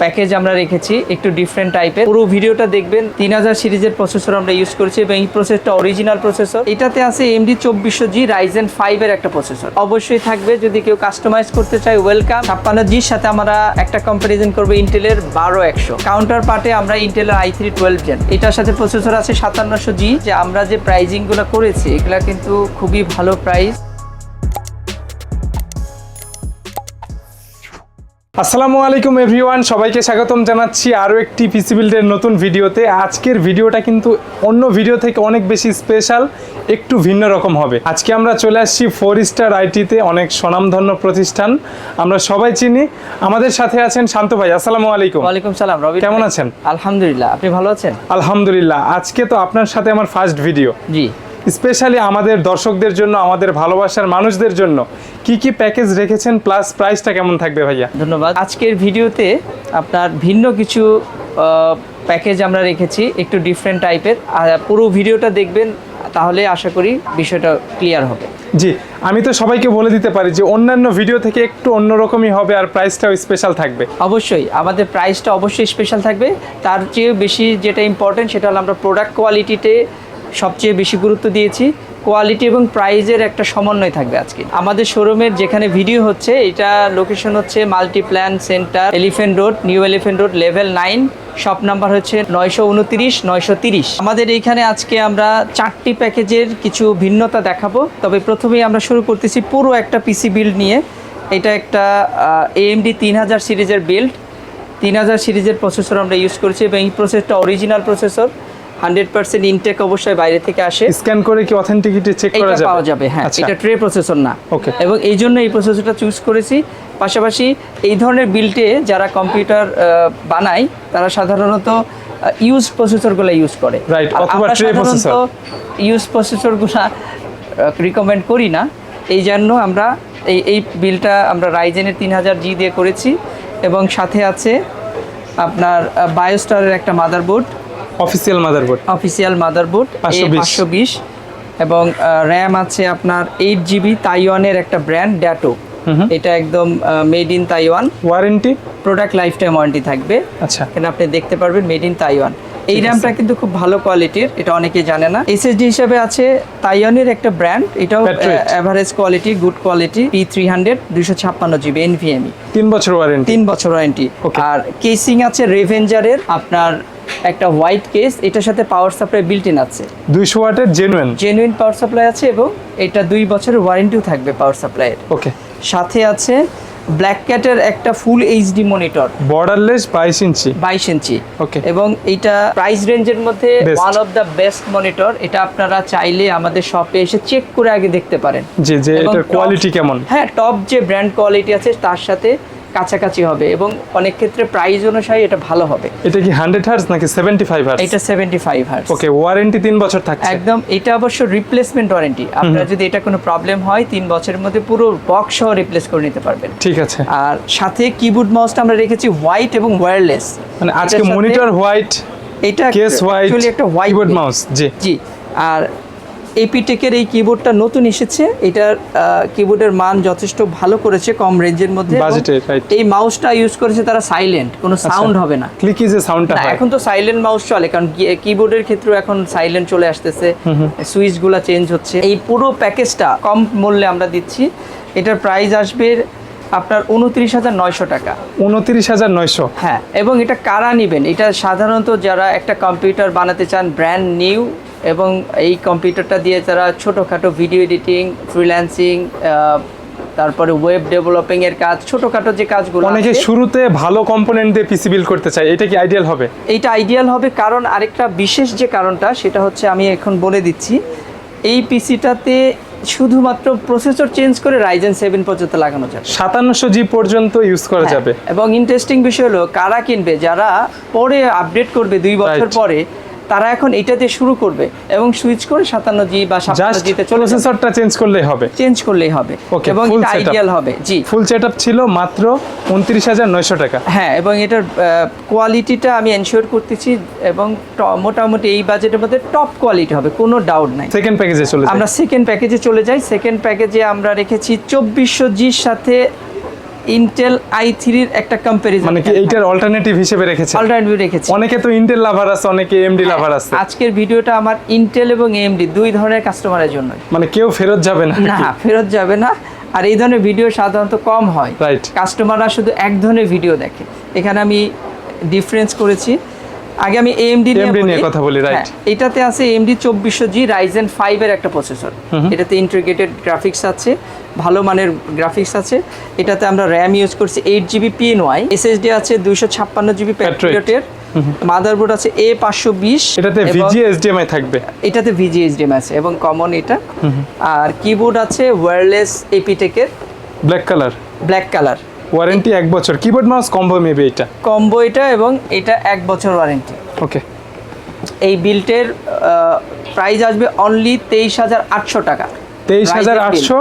Package আমরা রেখেছি, একটু ডিফারেন্ট টাইপের পুরো ভিডিওটা দেখবেন, তিন হাজার সিরিজের প্রসেসর আমরা ইউজ করেছি এবং এই প্রসেসটা অরিজিনাল প্রসেসর এটাতে আছে এমডি চব্বিশশো জি রাইজেন ফাইভের একটা প্রসেসর অবশ্যই থাকবে, যদি কেউ কাস্টমাইজ করতে চায় ওয়েলকাম ছাপ্পান্ন জির সাথে আমরা একটা কম্পারিজন করব ইন্টেলের বারো একশো। কাউন্টার পার্টে আমরা ইন্টেলের আই থ্রি টুয়েলভ জেন এটার সাথে প্রসেসর আছে সাতান্নশো জি যে আমরা যে প্রাইজিংগুলো করেছি, এগুলা কিন্তু খুবই ভালো প্রাইস আসসালামু আলাইকুম এভরিওয়ান সবাইকে স্বাগতম জানাচ্ছি আরও একটি পিসি বিল্ডের নতুন ভিডিওতে। আজকের ভিডিওটা কিন্তু অন্য ভিডিও থেকে অনেক বেশি স্পেশাল একটু ভিন্ন রকম হবে। আজকে আমরা চলে আসছি ফোর স্টার আইটিতে অনেক স্বনামধন্য প্রতিষ্ঠান আমরা সবাই চিনি। আমাদের সাথে আছেন শান্ত ভাই আসসালামু আলাইকুম। ওয়ালাইকুম সালাম রবি কেমন আছেন? আলহামদুলিল্লাহ আপনি ভালো আছেন? আলহামদুলিল্লাহ আজকে তো আপনার সাথে আমার ফার্স্ট ভিডিও জি। স্পেশালি আমাদের দর্শকদের জন্য আমাদের ভালোবাসার মানুষদের জন্য কি কি প্যাকেজ রেখেছেন প্লাস প্রাইসটা কেমন থাকবে ভাইয়া? ধন্যবাদ। আজকের ভিডিওতে আপনার ভিন্ন কিছু প্যাকেজ আমরা রেখেছি একটু ডিফারেন্ট টাইপের পুরো ভিডিওটা দেখবেন তাহলে আশা করি বিষয়টা ক্লিয়ার হবে। জি আমি তো সবাইকে বলে দিতে পারি যে অন্যান্য ভিডিও থেকে একটু অন্যরকমই হবে আর প্রাইসটাও স্পেশাল থাকবে। অবশ্যই আমাদের প্রাইসটা অবশ্যই স্পেশাল থাকবে। তার চেয়ে বেশি যেটা ইম্পর্টেন্ট সেটা হলো আমরা প্রোডাক্ট কোয়ালিটিতে সবচেয়ে বেশি গুরুত্ব দিয়েছি। কোয়ালিটি এবং প্রাইজের একটা সমন্বয় থাকবে আজকে। আমাদের শোরুমের যেখানে ভিডিও হচ্ছে, এটা লোকেশন হচ্ছে Multiplan Center Elephant Road New Elephant Road level nine shop number হচ্ছে নয়শো উনত্রিশ, নয়শো তিরিশ। আমাদের এইখানে আজকে আমরা চারটি প্যাকেজের কিছু ভিন্নতা দেখাবো। তবে প্রথমেই আমরা শুরু করতেছি পুরো একটা পিসি বিল্ড নিয়ে। এটা একটা এএমডি তিন হাজার সিরিজের বিল্ড তিন হাজার সিরিজের প্রসেসর আমরা ইউজ করেছি এবং এই প্রসেসটা original processor hundred percent intact অবশ্যই বাইরে থেকে আসে। স্ক্যান করে কি অথেন্টিকিটি চেক করা যাবে? পাওয়া যাবে হ্যাঁ আচ্ছা। এটা ট্রে প্রসেসর না। Okay. এবং এই জন্য এই প্রসেসরটা চুজ করেছি। পাশাপাশি এই ধরনের বিল্টে যারা কম্পিউটার বানায় তারা সাধারণত ইউজ প্রসেসরগুলো ইউজ করে। আর অথবা সাধারণত processor। ইউজ প্রসেসরগুলো রিকমেন্ড করি না। এই জন্য আমরা এই এই বিলটা আমরা রাইজেনের তিন হাজার জি দিয়ে করেছি। এবং সাথে আছে আপনার বায়োস্টারের একটা motherboard official motherboard official motherboard A 520 পাঁচশো বিশ। এবং র্যাম আছে আপনার এইট জিবি তাইওয়ানের একটা ব্র্যান্ড ড্যাটো এটা একদম made in Taiwan warranty product lifetime warranty থাকবে। আচ্ছা। এখানে আপনি দেখতে পারবেন মেড ইন তাইওয়ান এই র্যামটা কিন্তু খুব ভালো কোয়ালিটির এটা অনেকে জানে না। এসএসডি হিসাবে আছে তাইওয়ানের একটা ব্র্যান্ড এটাও। Average quality good quality P three hundred দুইশো ছাপ্পান্ন জিবি এনভিএমই তিন বছর ওয়ারেন্টি তিন বছর ওয়ারেন্টি. আর কেসিং আছে রেভেঞ্জারের আপনার একটা হোয়াইট কেস এটার সাথে পাওয়ার সাপ্লাই বিল্ট ইন আছে। দুইশো ওয়াটের জেনুয়েন জেনুইন পাওয়ার সাপ্লাই আছে এবং এটা দুই বছরের ওয়ারেন্টিও থাকবে পাওয়ার সাপ্লাইয়ের ওকে সাথে আছে ব্ল্যাক ক্যাটের একটা ফুল এইচডি মনিটর বর্ডারলেস বাইশ ইঞ্চি। বাইশ ইঞ্চি। Okay. এবং এটা প্রাইস রেঞ্জের মধ্যে. One of the best monitor এটা আপনারা চাইলে আমাদের শপে এসে চেক করে আগে দেখতে পারেন। জি যে এটার কোয়ালিটি কেমন? হ্যাঁ টপ যে ব্র্যান্ড কোয়ালিটি আছে তার সাথে কাছাকাছি হবে এবং অনেক ক্ষেত্রে প্রাইস অনুসারে এটা ভালো হবে। এটা কি হান্ড্রেড হার্স নাকি সেভেন্টি ফাইভ হার্স এটা seventy five hertz okay warranty তিন বছর থাকছে। একদম এটা অবশ্য রিপ্লেসমেন্ট ওয়ারেন্টি আপনার যদি এটা কোনো প্রবলেম হয় তিন বছরের মধ্যে পুরো বক্স সহ রিপ্লেস করে নিতে পারবেন। ঠিক আছে। আর সাথে কিবোর্ড মাউসটা আমরা রেখেছি হোয়াইট এবং ওয়্যারলেস মানে আজকে মনিটর হোয়াইট এটা কেস হোয়াইট একটা হোয়াইট মাউস জি। জি আর এপিটেকের এই কিবোর্ডটা নতুন এসেছে। এটার কিবোর্ডের মান যথেষ্ট ভালো করেছে কম রেঞ্জের মধ্যে. এই মাউসটা ইউজ করেছে তারা সাইলেন্ট কোনো সাউন্ড হবে না। ক্লিকি যে সাউন্ডটা হয়। এখন তো সাইলেন্ট মাউস চলে কারণ কিবোর্ডের ক্ষেত্রে এখন সাইলেন্ট চলে আসতেছে। সুইচগুলা চেঞ্জ হচ্ছে। এই পুরো প্যাকেজটা কম মূল্যে আমরা দিচ্ছি। এটার প্রাইস আসবে আপনার উনত্রিশ হাজার নয়শো টাকা। উনত্রিশ হাজার নয়শো। হ্যাঁ এবং এটা কারা নেবেন? এটা সাধারণত যারা একটা কম্পিউটার বানাতে চান ব্র্যান্ড নিউ এবং এই কম্পিউটারটা দিয়ে যারা ছোটোখাটো ভিডিও এডিটিং ফ্রিল্যান্সিং তারপরে ওয়েব ডেভেলপিং এর কাজ ছোটোখাটো যে কাজগুলো অনেকে আছে, শুরুতে ভালো কম্পোনেন্ট দিয়ে পিসি বিল্ড করতে চায় এটা কি আইডিয়াল হবে? এটা আইডিয়াল হবে কারণ আরেকটা বিশেষ যে কারণটা সেটা হচ্ছে আমি এখন বলে দিচ্ছি এই পিসিটাতে শুধুমাত্র প্রসেসর চেঞ্জ করে রাইজেন সেভেন পর্যন্ত লাগানো যাবে। সাতান্নশো জি পর্যন্ত ইউজ করা হ্যাঁ, যাবে। এবং ইন্টারেস্টিং বিষয় হলো কারা কিনবে? যারা পরে আপডেট করবে দুই বছর পরে তারা এখন এটা দিয়ে শুরু করবে এবং সুইচ করে সাতান্ন জি বা সাতান্ন জিতে চলে প্রসেসরটা চেঞ্জ করলেই হবে। চেঞ্জ করলেই হবে এবং এটা আইডিয়াল হবে জি। ফুল সেট ছিল মাত্র উনত্রিশ হাজার নয়শো টাকা। হ্যাঁ এবং এটার কোয়ালিটিটা আমি এনশিওর করতেছি এবং মোটামুটি এই বাজেটের মধ্যে টপ কোয়ালিটি হবে কোনো ডাউট নাই। সেকেন্ড প্যাকেজে চলে আমরা সেকেন্ড প্যাকেজে চলে যাই। সেকেন্ড প্যাকেজে আমরা রেখেছি চব্বিশশো জির সাথে ইন্টেল আই থ্রির একটা কম্পারিজন মানে কি এইটার অল্টারনেটিভ হিসেবে রেখেছে? অল্টারনেটিভ রেখেছে। অনেকে তো ইন্টেল লাভার আছে অনেকে এমডি লাভার আছে। আজকের ভিডিওটা আমার ইন্টেল এবং এমডি দুই ধরনের কাস্টমারের জন্য। মানে কেউ ফেরত যাবে না। না ফেরত যাবে না। আর এই ধরনের ভিডিও সাধারণত কম হয়। রাইট কাস্টমাররা শুধু এক ধরনের ভিডিও দেখে। এখানে আমি ডিফারেন্স করেছি। আগে আমি এএমডি নিয়ে কথা বলি, right. এটাতে আছে এএমডি চব্বিশশো জি রাইজেন ফাইভের একটা প্রসেসর এটাতে ইন্টিগ্রেটেড গ্রাফিক্স আছে ভালো মানের গ্রাফিক্স আছে। এটাতে আমরা র্যাম ইউজ করছি eight GB PN Y SSD আছে দুইশো ছাপ্পান্ন জিবি প্যাট্রিয়টের মাদারবোর্ড আছে এ পাঁচশো বিশ। এটাতে ভিজিএ এইচডিএমআই থাকবে। এটাতে ভিজিএসডিএম আছে এবং কমন এটা। আর কিবোর্ড আছে wireless এপিটেকের black colour black colour warranty এক বছর। কিবোর্ড মাউস কম্বো মেবি এটা। কম্বো এটা এবং এটা এক বছর ওয়ারেন্টি ওকে এই বিল্টের প্রাইস আসবে অনলি তেইশ হাজার আটশো টাকা। তেইশ হাজার আটশো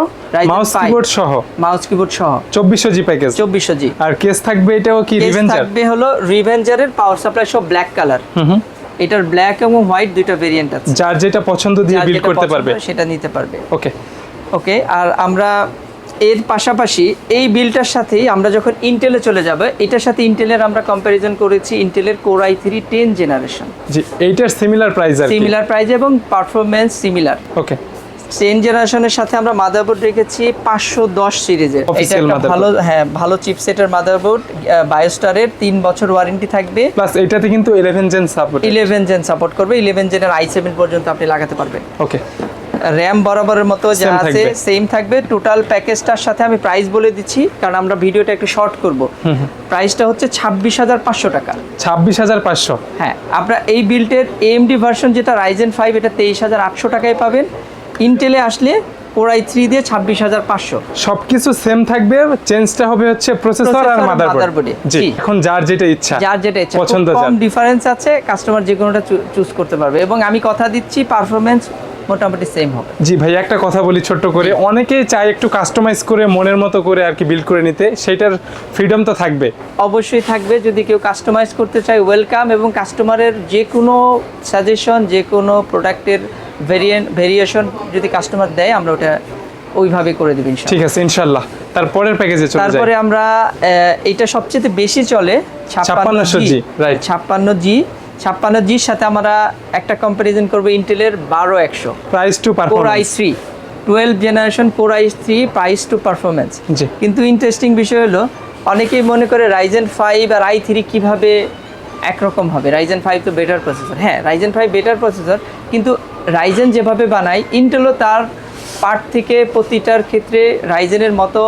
মাউস কিবোর্ড সহ? মাউস কিবোর্ড সহ। চব্বিশশো জি প্যাকেজ চব্বিশশো জি আর কেস থাকবে এটাও কি রিভেঞ্জার থাকবে হলো রিভেঞ্জারের পাওয়ার সাপ্লাই সব ব্ল্যাক কালার হুম এটার ব্ল্যাক এবং হোয়াইট দুইটা ভেরিয়েন্ট আছে। যার যেটা পছন্দ দিয়ে বিল করতে পারবে। সেটা নিতে পারবে। ওকে ওকে আর আমরা এর পাশাপাশি এই বিলটার সাথেই আমরা যখন ইন্টেলে চলে যাব এটার সাথে ইন্টেলের আমরা কম্প্যারিজন করেছি ইন্টেলের core i three ten generation G এইটার সিমিলার প্রাইস আর সিমিলার প্রাইস এবং পারফরমেন্স সিমিলার ওকে টেন জেনারেশনের সাথে আমরা মাদারবোর্ড রেখেছি পাঁচশো দশ সিরিজের। এটা একটা. ভালো হ্যাঁ ভালো চিপসেটের মাদারবোর্ড বায়োস্টারের তিন বছর ওয়ারেন্টি থাকবে। প্লাস এটাতে কিন্তু eleven gen support eleven gen support করবে ইলেভেন জেনের আই সেভেন পর্যন্ত আপনি লাগাতে পারবেন। ওকে র্যাম বরাবরের মতো যা আছে সেম থাকবে। টোটাল প্যাকেজটার সাথে আমি প্রাইস বলে দিচ্ছি কারণ আমরা ভিডিওটা একটু শর্ট করব। প্রাইসটা হচ্ছে ছাব্বিশ হাজার পাঁচশো টাকা। ছাব্বিশ হাজার পাঁচশো। হ্যাঁ আপনারা এই বিল্টের এএমডি ভার্সন যেটা রাইজেন ফাইভ এটা তেইশ হাজার আটশো টাকায় পাবেন। ইন্টেলে আসলে কোরাই থ্রি দিয়ে ছাব্বিশ হাজার পাঁচশো। সবকিছু সেম থাকবে চেঞ্জটা হবে হচ্ছে প্রসেসর আর মাদারবোর্ড জি। এখন যার যেটা ইচ্ছা যার যেটা ইচ্ছা। পছন্দ কম যার। ডিফারেন্স আছে কাস্টমার যে কোনোটা চুজ করতে পারবে। এবং আমি কথা দিচ্ছি পারফরমেন্স মোটামুটি সেম হবে। জি ভাই একটা কথা বলি ছোট্ট করে। অনেকেই চায় একটু কাস্টমাইজ করে মনের মতো করে আর কি বিল্ড করে নিতে। সেটার ফ্রিডম তো থাকবে। অবশ্যই থাকবে। যদি কেউ কাস্টমাইজ করতে চায় ওয়েলকাম এবং কাস্টমারের যে কোনো সাজেশন যে কোনো প্রোডাক্টের ভেরিয়েন্ট ভেরিয়েশন যদি কাস্টমার দেয় আমরা ওটা ওইভাবে করে দেবেন ঠিক আছে ইনশাল্লাহ তারপরের প্যাকেজে চলে তারপরে আমরা এটা সবচেয়ে বেশি চলে জি রাইট ছাপ্পান্ন জি ছাপ্পান্ন জির সাথে আমরা একটা কম্পারিজন করব ইন্টেলের বারো একশো। Price to core i three twelve generation core i three price to performance কিন্তু ইন্টারেস্টিং বিষয় হলো অনেকেই মনে করে রাইজেন ফাইভ আর আই থ্রি কীভাবে একরকম হবে? রাইজেন ফাইভ তো বেটার প্রসেসর হ্যাঁ রাইজেন ফাইভ বেটার প্রসেসর কিন্তু রাইজেন যেভাবে বানায় ইন্টেলও তার পার্ট থেকে প্রতিটার ক্ষেত্রে রাইজেনের মতো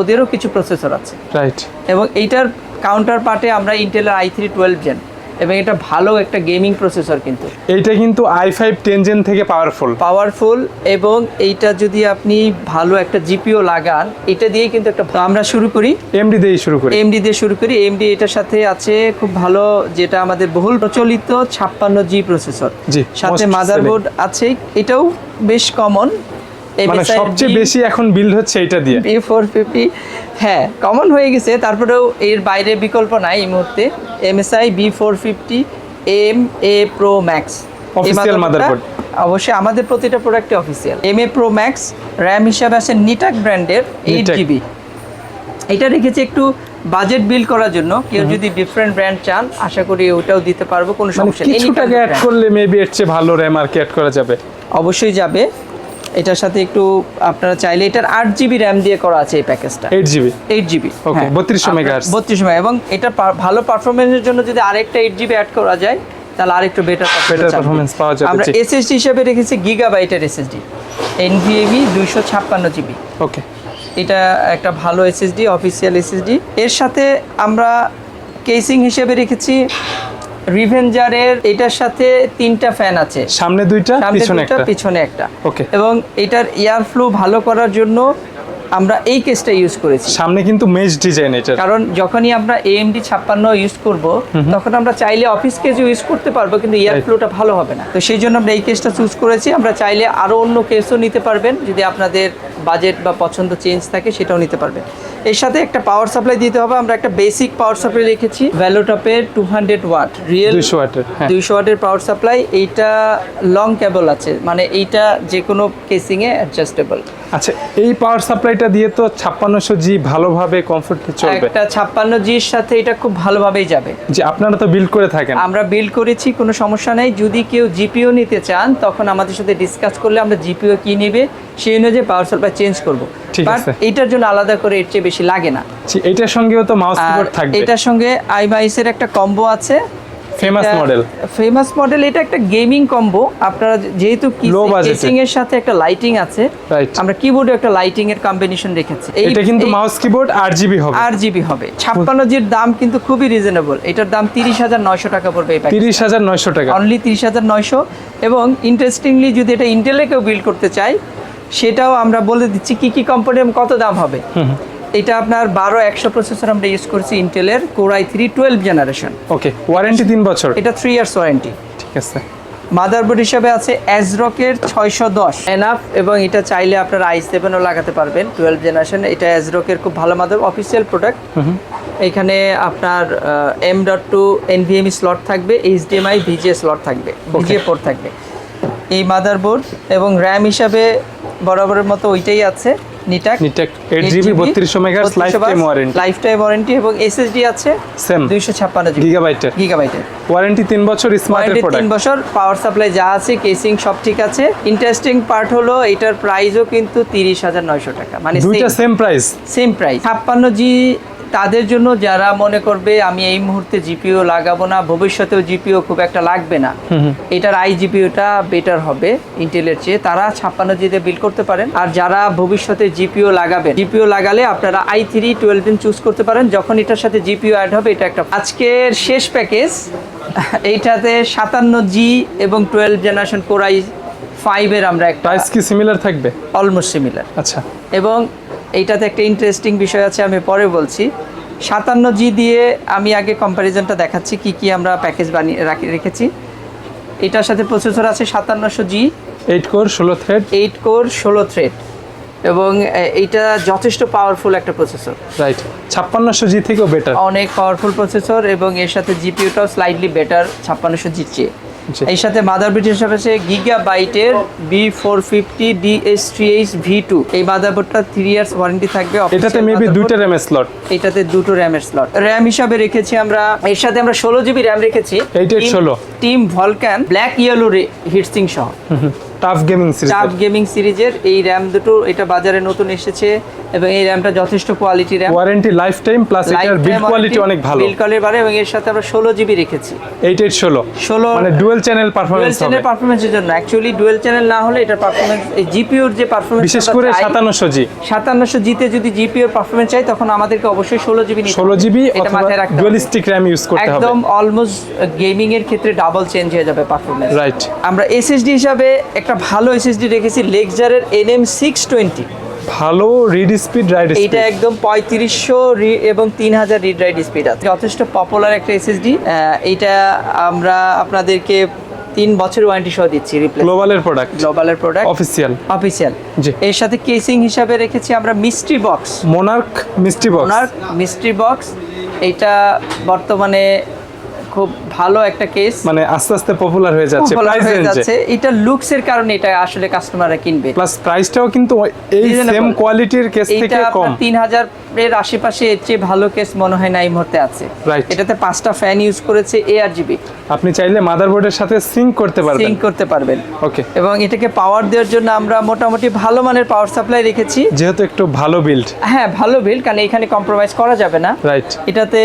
ওদেরও কিছু প্রসেসর আছে। রাইট এবং এইটার কাউন্টার পার্টে আমরা ইন্টেলের আই থ্রি টুয়েলভ জেন এবং এটা ভালো একটা গেমিং প্রসেসর কিন্তু। এইটা কিন্তু আই ফাইভ টেন জেন থেকে পাওয়ারফুল পাওয়ারফুল এবং এইটা যদি আপনি ভালো একটা জিপিও লাগান এটা দিয়ে কিন্তু একটা আমরা শুরু করি। এমডি দিয়ে শুরু করি। এমডি দিয়ে শুরু করি। এমডি এটার সাথে আছে খুব ভালো যেটা আমাদের বহুল প্রচলিত ছাপ্পান্ন জি প্রসেসর জি, সাথে মাদারবোর্ড আছে। এটাও বেশ কমন মানে সবচেয়ে বেশি এখন বিল্ড হচ্ছে এটা দিয়ে। বি ফোর ফিফটি হ্যাঁ কমন হয়ে গেছে তারপরেও এর বাইরে বিকল্প নাই এই মুহূর্তে। MSI B four fifty M A pro max Official motherboard। অবশ্যই আমাদের প্রতিটা প্রোডাক্টে official M A pro max RAM হিসাবে আছে নিটাক ব্র্যান্ডের এইট। জিবি এটা রেখেছি একটু বাজেট বিল করার জন্য। কেউ যদি ডিফারেন্ট ব্র্যান্ড চান আশা করি ওটাও দিতে পারব কোনো মানে সমস্যা নেই। কিছু টাকা অ্যাড করলে মেবি এর চেয়ে ভালো র্যাম আর কি অ্যাড করা যাবে? অবশ্যই যাবে। এটার সাথে একটু আপনারা চাইলে এটার আট জিবি র্যাম দিয়ে করা আছে এই প্যাকেজটা eight GB eight GB Okay, 3200 megahertz। বত্রিশ মেগা এবং এটা ভালো পারফরমেন্সের জন্য যদি আরেকটা এইট জিবি অ্যাড করা যায় তাহলে আরেকটু বেটার Better performance পাওয়া যাবে, আমরা। এসএসডি হিসেবে রেখেছি গিগাবাইটের এসএসডি এনভিএভি দুইশো ছাপ্পান্ন জিবি ওকে এটা একটা ভালো এসএসডি অফিসিয়াল এসএসডি এর সাথে আমরা কেসিং হিসেবে রেখেছি রিভেঞ্জারের এটার সাথে তিনটা ফ্যান আছে। সামনে দুইটা পিছনে একটা। পিছনে একটা। Okay. এবং এটার এয়ার ফ্লো ভালো করার জন্য আমরা এই কেসটা ইউজ করেছি। সামনে কিন্তু মেজ ডিজাইন এটার কারণ যখনই আমরা এএমডি ছাপ্পান্ন ইউজ করব তখন আমরা চাইলে অফিস কেসও ইউজ করতে পারব কিন্তু এয়ার. ফ্লোটা ভালো হবে না। তো সেই জন্য আমরা এই কেসটা চুজ করেছি। আমরা চাইলে আরও অন্য কেসও নিতে পারবেন যদি আপনাদের বাজেট বা পছন্দ চেঞ্জ থাকে সেটাও নিতে পারবেন। এর সাথে একটা পাওয়ার সাপ্লাই দিতে হবে। আমরা একটা বেসিক পাওয়ার সাপ্লাই রেখেছি। ভ্যালোটপের টু হান্ড্রেড ওয়াট রিয়েল দুইশো ওয়াটের হ্যাঁ। দুইশো ওয়াটের পাওয়ার সাপ্লাই এইটা লং কেবল আছে মানে এইটা যে কোনো কেসিংয়ে অ্যাডজাস্টেবল আচ্ছা এই পাওয়ার সাপ্লাইটা দিয়ে তো ছাপ্পান্নশো জি ভালোভাবে কমফোর্টলি চলবে। একটা ছাপ্পান্ন জির সাথে এটা খুব ভালোভাবেই যাবে। যে আপনারা তো বিল্ড করে থাকেন। আমরা বিল্ড করেছি কোনো সমস্যা নেই। যদি কেউ জিপিও নিতে চান তখন আমাদের সাথে ডিসকাস করলে আমরা জিপিও কি নেবে সেই অনুযায়ী পাওয়ার সাপ্লাই চেঞ্জ করব। বাট। এটার জন্য আলাদা করে এর চেয়ে বেশি লাগে না। জি, এটার সঙ্গেও তো মাউস কিবোর্ড থাকবে। এটার সঙ্গে আইমাইসের একটা কম্বো আছে। ফেমাস মডেল ফেমাস মডেল এটা একটা গেমিং কম্বো আপনারা যেহেতু কেসিং এর সাথে একটা লাইটিং আছে আমরা কিবোর্ডে একটা লাইটিং এর কম্বিনেশন রেখেছি এটা কিন্তু মাউস কিবোর্ড আট জিবি হবে। আর জিবি হবে। ছাপ্পান্ন জির দাম কিন্তু খুবই রিজনেবল এটার দাম তিরিশ হাজার নয়শো টাকা পড়বে এই প্যাকেজ তিরিশ হাজার নয়শো টাকা। অনলি তিরিশ হাজার নয়শো। এবং ইন্টারেস্টিংলি যদি এটা ইন্টেলে কেউ বিল্ড করতে চায় সেটাও আমরা বলে দিচ্ছি কি কি কোম্পানি কত দাম হবে। এটা আপনার বারো একশো প্রসেসর আমরা ইউজ করছি ইন্টেলের core i three twelve generation okay warranty তিন বছর। এটা থ্রি ইয়ার্স ওয়ারেন্টি ঠিক আছে। মাদারবোর্ড হিসাবে আছে অ্যাজরকের ছয়শো দশ। এনাফ এবং এটা চাইলে আপনারা আই সেভেনও লাগাতে পারবেন টুয়েলভ জেনারেশন এটা অ্যাজরকের খুব ভালো মাদার অফিসিয়াল প্রোডাক্ট এখানে আপনার M dot two NVMe slot থাকবে এইচডিএমআই ভিজিএ স্লট থাকবে ভিজিএ পোর্ট থাকবে। এই মাদারবোর্ড এবং র্যাম হিসাবে বরাবরের মতো ওইটাই আছে। নিটাক নিটাক 8 জিবি বত্রিশশো megahertz lifetime warranty lifetime warranty এবং এসএসডি আছে সেম দুইশো ছাপ্পান্ন জিবি গিগাবাইটের গিগাবাইটের ওয়ারেন্টি তিন বছর স্মার্টের প্রোডাক্ট তিন বছর পাওয়ার সাপ্লাই যা আছে কেসিং সব ঠিক আছে। ইন্টারেস্টিং পার্ট হলো এটার প্রাইসও কিন্তু তিরিশ হাজার নয়শো টাকা। মানে দুইটা সেম প্রাইস সেম প্রাইস ছাপ্পান্ন জি তাদের জন্য যারা মনে করবে আমি এই মুহূর্তে জিপিও লাগাবো না ভবিষ্যতেও জিপিও খুব একটা লাগবে না। এটার আই জিপিওটা বেটার হবে ইন্টেলের চেয়ে। তারা ছাপ্পান্ন জিতে বিল করতে পারেন। আর যারা ভবিষ্যতে জিপিও লাগাবেন জিপিও লাগালে আপনারা আই থ্রি টুয়েলভ চুজ করতে পারেন। যখন এটার সাথে জিপিও অ্যাড হবে এটা একটা আজকের শেষ প্যাকেজ এইটাতে সাতান্ন জি এবং টুয়েলভ জেনারেশন কোরাই ফাইভের আমরা একটা প্রাইস কি সিমিলার থাকবে? অলমোস্ট সিমিলার আচ্ছা। এবং এইটাতে একটা ইন্টারেস্টিং বিষয় আছে আমি পরে বলছি। সাতান্ন জি দিয়ে আমি আগে কম্প্যারিজনটা দেখাচ্ছি কি কি আমরা প্যাকেজ বানিয়ে রাখি রেখেছি। এটার সাথে প্রসেসর আছে সাতান্নশো জি এইট কোর ষোলো থ্রেড এইট কোর ষোলো থ্রেড এবং এইটা যথেষ্ট পাওয়ারফুল একটা প্রসেসর রাইট ছাপ্পান্নশো জি থেকেও বেটার অনেক পাওয়ারফুল প্রসেসর এবং এর সাথে জিপিউটাও স্লাইডলি বেটার ছাপ্পান্নশো জি চেয়ে। এর সাথে মাদারবোর্ড হিসাবে আছে গিগা বাইটের B four fifty DS three H V two এই মাদারবোর্ডটা থ্রি ইয়ার্স ওয়ারেন্টি থাকবে এটাতে মেবি দুটো র্যাম স্লট এটাতে দুটো র্যামের স্লট র্যাম হিসাবে রেখেছি আমরা এর সাথে আমরা ষোলো জিবি র্যাম রেখেছি। 8/16 Team Vulcan black yellow heatsink সহ। টাফ গেমিং সিরিজ চাপ গেমিং সিরিজের এই র্যাম দুটো এটা বাজারে নতুন এসেছে এবং এই র্যামটা যথেষ্ট quality RAM warranty lifetime plus এটার বিল্ড কোয়ালিটি অনেক ভালো। বিল্ড কোয়ালিটি বাড়ে এবং এর সাথে আমরা ষোলো জিবি রেখেছি। এইট এইট ষোলো। ষোলো মানে ডুয়েল চ্যানেল ডুয়েল পারফরমেন্স হবে। চ্যানেল পারফরমেন্সের জন্য। অ্যাকচুয়ালি ডুয়েল চ্যানেল না হলে এটার পারফরমেন্স এই জিপিওর যে পারফরমেন্স বিশেষ করে সাতান্নশো জি সাতান্নশো জিতে যদি জিপিওর পারফরমেন্স চাই তখন আমাদেরকে অবশ্যই ষোলো জিবি নিতে ষোলো হবে। জিবি এটা অথবা মাথায় রাখতে হবে। ডুয়েলিস্টিক র্যাম ইউজ করতে হবে। একদম অলমোস্ট গেমিং এর ক্ষেত্রে ডাবল চেঞ্জ হয়ে যাবে পারফরমেন্স রাইট আমরা এসএসডি হিসাবে একটা ভালো এসএসডি রেখেছি লেক্সারের এনএম সিক্স টোয়েন্টি ভালো রিড স্পিড রাইড এইটা একদম পঁয়ত্রিশশো এবং তিন হাজার রিড রাইড স্পিড আছে। যথেষ্ট পপুলার একটা এসএসডি এইটা আমরা আপনাদেরকে তিন বছর ওয়ারেন্টি সহ দিচ্ছি রিপ্লেস গ্লোবালের প্রোডাক্ট গ্লোবালের প্রোডাক্ট অফিসিয়াল অফিসিয়াল জি। এর সাথে কেসিং হিসাবে রেখেছি আমরা mystery box Monarch mystery box ওনার মিস্ট্রি বক্স এইটা বর্তমানে খুব ভালো একটা কেস মানে আস্তে আস্তে পপুলার হয়ে যাচ্ছে প্রাইস হয়ে যাচ্ছে। এটা লুকসের কারণে এটা আসলে কাস্টমাররা কিনবে। প্লাস প্রাইসটাও কিন্তু এই. সেম কোয়ালিটির কেস থেকে কম। আপনার তিন হাজার এর আশেপাশে এর চেয়ে ভালো কেস মনে হয় না এই মুহূর্তে আছে. এটাতে পাঁচটা ফ্যান ইউজ করেছে এআর জিবি আপনি চাইলে মাদারবোর্ডের সাথে সিঙ্ক করতে পারবেন। সিঙ্ক করতে পারবেন। ওকে এবং এটাকে পাওয়ার দেওয়ার জন্য আমরা মোটামুটি ভালো মানের পাওয়ার সাপ্লাই রেখেছি। যেহেতু একটু ভালো বিল্ড হ্যাঁ ভালো বিল কারণ এখানে কম্প্রোমাইজ করা যাবে না। রাইট এটাতে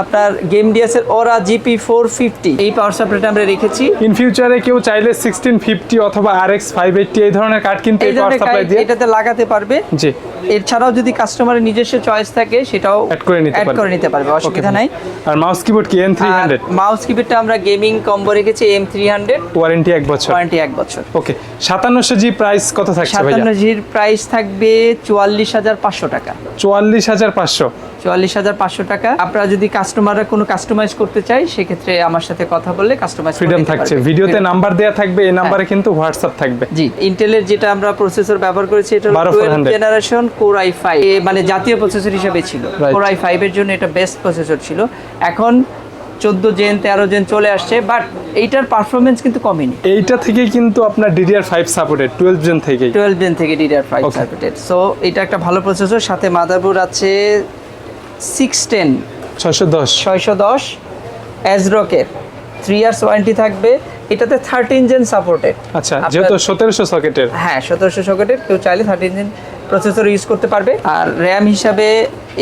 আপনার গেম ডিএসের ওরা জিপি ফোর ফিফটি এই পাওয়ার সাপ্লাইটা আমরা রেখেছি। ইন ফিউচারে কেউ চাইলে সিক্সটিন ফিফটি অথবা আর এক্স ফাইভ এইটটি এই ধরনের কার্ড কিন্তু এই পাওয়ার সাপ্লাই দিয়ে এটাতে লাগাতে পারবে। জি। এছাড়াও যদি কাস্টমারের নিজস্ব চয়েস থাকে সেটাও Add করে নিতে পারবে। করে নিতে পারবে অসুবিধা নাই। আর মাউস কিবোর্ড কি? এন থ্রি হান্ড্রেড মাউস কিবোর্ডটা আমরা গেমিং কম্বো রেখেছি এম থ্রি হান্ড্রেড ওয়ারেন্টি এক বছর। ওয়ারেন্টি এক বছর। ওকে সাতান্নশো জি প্রাইস কত থাকছে সাতান্ন জির প্রাইস থাকবে চুয়াল্লিশ হাজার পাঁচশো টাকা। চুয়াল্লিশ হাজার পাঁচশো। চুয়াল্লিশ হাজার পাঁচশো টাকা। আপনারা যদি কাস্টমাররা কোনো কাস্টমাইজ করতে চায় সেক্ষেত্রে আমার সাথে কথা বললে কাস্টমাইজ ফ্রিডম থাকছে। ভিডিওতে নাম্বার দেওয়া থাকবে এই নাম্বারে কিন্তু হোয়াটসঅ্যাপ থাকবে। জি ইন্টেলের যেটা আমরা প্রসেসর ব্যবহার করেছি এটা 12400 জেনারেশন কোর আই ফাইভ মানে জাতীয় প্রসেসর হিসেবে ছিল। কোর আই ফাইভ এর জন্য এটা বেস্ট প্রসেসর ছিল। এখন চোদ্দ জেন তেরো জেন চলে আসছে বাট এইটার পারফরমেন্স কিন্তু কমেনি। এইটা থেকে কিন্তু আপনার DDR five supported twelve gen থেকেই। টুয়েলভ জেন থেকে ডিডিআর ফাইভ. সার্কিটেড সো এটা একটা ভালো প্রসেসর সাথে মাদারবোর্ড আছে সিক্স টেন ছশো দশ। ছয়শো দশ। অ্যাজরকের থ্রি ইয়ার্স ওয়ারেন্টি থাকবে। এটাতে থার্টিন জেন সাপোর্টেড আচ্ছা যেহেতু সতেরোশো সকেটের। হ্যাঁ সতেরোশো সকেটের। কেউ চাইলে থার্টিন জেন প্রসেসর ইউজ করতে পারবে। আর র্যাম হিসাবে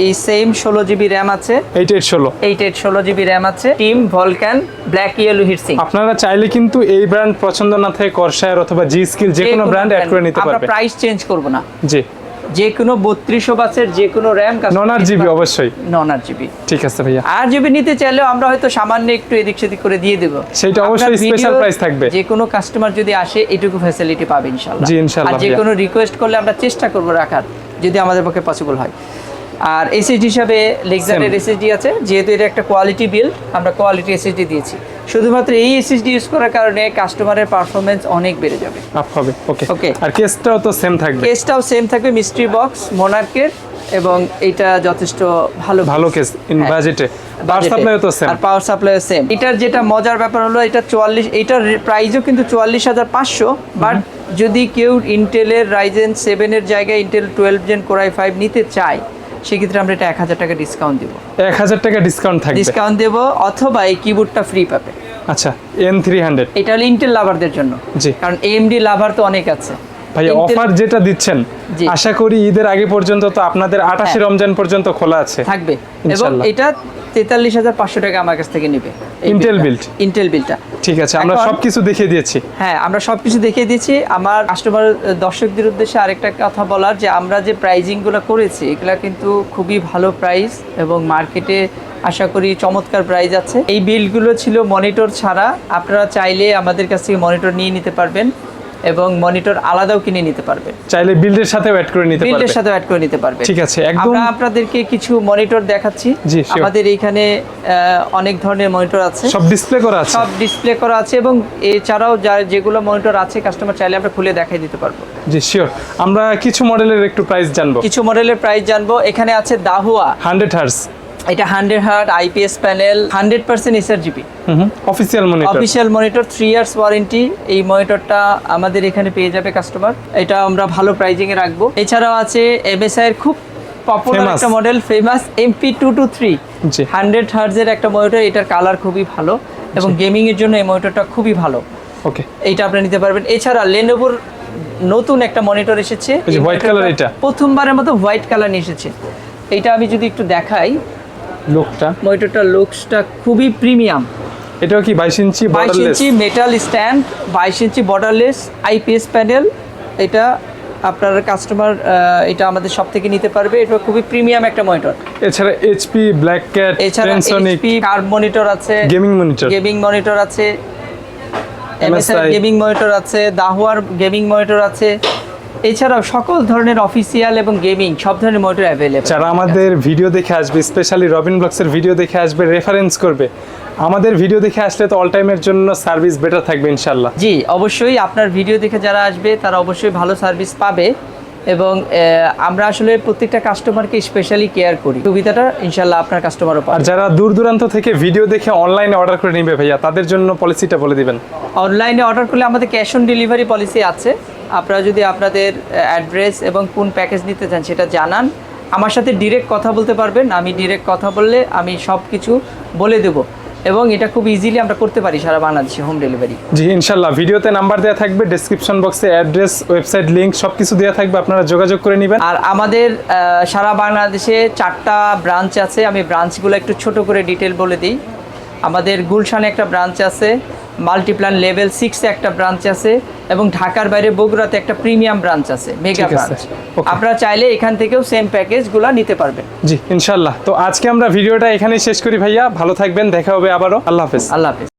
এই সেম ষোলো জিবি র্যাম আছে। এইট এইট ষোলো। এইট এইট ষোলো জিবি র্যাম আছে। Team Vulcan black yellow heatsink আপনারা চাইলে কিন্তু এই ব্র্যান্ড পছন্দ না থাকে করসায়ার অথবা জি স্কিল যে কোনো ব্র্যান্ড অ্যাড করে নিতে আমরা প্রাইস চেঞ্জ করব না। জি। যে কোনো বত্রিশশো বাসের যে কোনো র্যাম নন আর জিবি অবশ্যই। নন আর জিবি ঠিক আছে ভাইয়া। আর জিবি নিতে চাইলেও আমরা হয়তো সামান্য একটু এদিক সেদিক করে দিয়ে দেবো। সেটা অবশ্যই স্পেশাল প্রাইস থাকবে। যে কোনো কাস্টমার যদি আসে এটুকু ফ্যাসিলিটি পাবে ইনশাল্লাহ। জি, ইনশাল্লাহ যে কোনো রিকোয়েস্ট করলে আমরা চেষ্টা করব রাখার যদি আমাদের পক্ষে পসিবল হয়। আর এসএসডি হিসাবে লেক্সারের এসএসডি আছে যেহেতু এটা একটা কোয়ালিটি বিল্ড আমরা কোয়ালিটি এসএসডি দিয়েছি। শুধুমাত্র এই এসএসডি ইউজ করার কারণে কাস্টমারের পারফরমেন্স অনেক বেড়ে যাবে। আপ হবে ওকে Okay. আর কেসটাও তো সেম থাকবে। কেসটাও সেম থাকবে মিস্ট্রি বক্স মোনার্কের এবং এটা যথেষ্ট ভালো ভালো কেস ইন। বাজেটে পাওয়ার সাপ্লাইও তো সেম আর পাওয়ার সাপ্লাই সেম এটার যেটা মজার ব্যাপার হলো এটা চুয়াল্লিশ এটার প্রাইসও কিন্তু চুয়াল্লিশ হাজার পাঁচশো বাট যদি কেউ ইন্টেলের রাইজেন সেভেনের জায়গায় Intel twelve gen core i five নিতে চায় সেক্ষেত্রে আমরা এটা এক হাজার টাকা ডিসকাউন্ট দেবো। এক হাজার টাকা ডিসকাউন্ট থাকবে। ডিসকাউন্ট দেবো অথবা এই কিবোর্ডটা ফ্রি পাবে। আচ্ছা এন থ্রি হান্ড্রেড এটা হলো ইন্টেল লাভারদের জন্য। জি। কারণ এমডি লাভার তো অনেক আছে। ভাই অফার যেটা দিচ্ছেন আশা করি ঈদের আগে পর্যন্ত তো আপনাদের আটাশি হ্যাঁ। রমজান পর্যন্ত খোলা আছে। থাকবে। এবং এটা তেতাল্লিশ হাজার পাঁচশো টাকা আমার কাছ থেকে নেবে। Intel build? ইন্টেল বিলটা ঠিক আছে আমরা সবকিছু দেখিয়ে দিয়েছি। হ্যাঁ আমরা সবকিছু দেখিয়ে দিয়েছি। আমার কাস্টমার দর্শকদের উদ্দেশ্যে আরেকটা কথা বলার যে আমরা যে প্রাইজিংগুলো করেছি এগুলা কিন্তু খুবই ভালো প্রাইস এবং মার্কেটে আশা করি চমৎকার প্রাইজ আছে। এই বিলগুলো ছিল মনিটর ছাড়া। আপনারা চাইলে আমাদের কাছ থেকে মনিটর নিয়ে নিতে পারবেন। এবং মনিটর আলাদাও কিনে নিতে পারবে। চাইলে বিল্ডের সাথে অ্যাড করে নিতে পারবে। বিল্ডের সাথে অ্যাড করে নিতে পারবেন ঠিক আছে, একদম- আমরা আপনাদেরকে কিছু মনিটর দেখাচ্ছি। আমাদের এখানে অনেক ধরনের মনিটর আছে। সব ডিসপ্লে করা আছে? সব ডিসপ্লে করা আছে এবং এছাড়াও যা যেগুলো মনিটর আছে কাস্টমার চাইলে আমরা খুলে দেখাই দিতে পারব। জি শিওর আমরা কিছু মডেলের একটু প্রাইস জানব। কিছু মডেলের প্রাইস জানব। এখানে আছে দাহুয়া। হান্ড্রেড হার্স এটা hundred hertz IPS panel hundred percent SR GB official monitor official monitor three years warranty এই মনিটরটা আমাদের এখানে পেয়ে যাবে কাস্টমার এটা আমরা ভালো প্রাইজিং এ রাখব। এছাড়াও আছে এমএসআই এর খুব পপুলার একটা model famous MP two two three. Hundred হার্টজের একটা মনিটর এটার কালার খুবই ভালো এবং গেমিং এর জন্য এই মনিটরটা খুবই ভালো। ওকে এইটা আপনি নিতে পারবেন। এছাড়া লেনোভোর নতুন একটা মনিটর এসেছে। monitorটা color এটা? প্রথমবারের মতো হোয়াইট কালার এসেছে। এইটা আমি যদি একটু দেখাই লোকটা? মনিটরটার লুকসটা খুবই প্রিমিয়াম। এটাও কি বাইশ ইঞ্চি বাইশ? ইঞ্চি মেটাল স্ট্যান্ড বাইশ ইঞ্চি বর্ডারলেস আইপিএস প্যানেল এটা আপনার কাস্টমার এটা আমাদের সব থেকে নিতে পারবে। এটা খুবই প্রিমিয়াম একটা মনিটর এছাড়া এইচপি ব্ল্যাক ক্যাট এছাড়া এইচপি কার্ভ মনিটর আছে গেমিং মনিটর গেমিং মনিটর আছে এমএসআই গেমিং মনিটর আছে দাহুয়ার গেমিং মনিটর আছে এছাড়াও সকল ধরনের অফিসিয়াল এবং গেমিং সব ধরনের মনিটর অ্যাভেলেবল যারা আমাদের ভিডিও দেখে আসবে স্পেশালি রবিন ব্লগসের ভিডিও দেখে আসবে রেফারেন্স করবে আমাদের ভিডিও দেখে আসলে তো অল টাইমের জন্য সার্ভিস বেটার থাকবে ইনশাল্লাহ জি অবশ্যই আপনার ভিডিও দেখে যারা আসবে তারা অবশ্যই ভালো সার্ভিস পাবে এবং আমরা আসলে প্রত্যেকটা কাস্টমারকে স্পেশালি কেয়ার করি। সুবিধাটা ইনশাল্লাহ আপনার কাস্টমারও আর পাবে যারা দূর দূরান্ত থেকে ভিডিও দেখে অনলাইনে অর্ডার করে নিবে ভাইয়া তাদের জন্য পলিসিটা বলে দিবেন। অনলাইনে অর্ডার করলে আমাদের ক্যাশ অন ডেলিভারি পলিসি আছে। আপনারা যদি আপনাদের অ্যাড্রেস এবং কোন প্যাকেজ নিতে চান সেটা জানান। আমার সাথে ডিরেক্ট কথা বলতে পারবেন আমি ডিরেক্ট কথা বললে আমি সব কিছু বলে দেব। এবং এটা খুব ইজিলি আমরা করতে পারি সারা বাংলাদেশে হোম ডেলিভারি জি ইনশাল্লাহ। ভিডিওতে নাম্বার দেওয়া থাকবে ডেসক্রিপশন বক্সে অ্যাড্রেস ওয়েবসাইট লিঙ্ক সব কিছু দেওয়া থাকবে। আপনারা যোগাযোগ করে নেবেন। আর আমাদের সারা বাংলাদেশে চারটা ব্রাঞ্চ আছে। আমি ব্রাঞ্চগুলো একটু ছোট করে ডিটেল বলে দিই। আমাদের গুলশানে একটা ব্রাঞ্চ আছে। মাল্টিপ্লান লেভেল সিক্সে একটা ব্রাঞ্চ আছে এবং ঢাকার বাইরে বগুড়াতে একটা প্রিমিয়াম ব্রাঞ্চ আছে মেগা ব্রাঞ্চ। আপনারা চাইলে এখান থেকেও সেম প্যাকেজগুলো নিতে পারবেন। জি ইনশাল্লাহ। তো আজকে আমরা ভিডিওটা এখানেই শেষ করি ভাইয়া। ভালো থাকবেন দেখা হবে আবারও। আল্লাহ হাফেজ। আল্লাহ হাফেজ।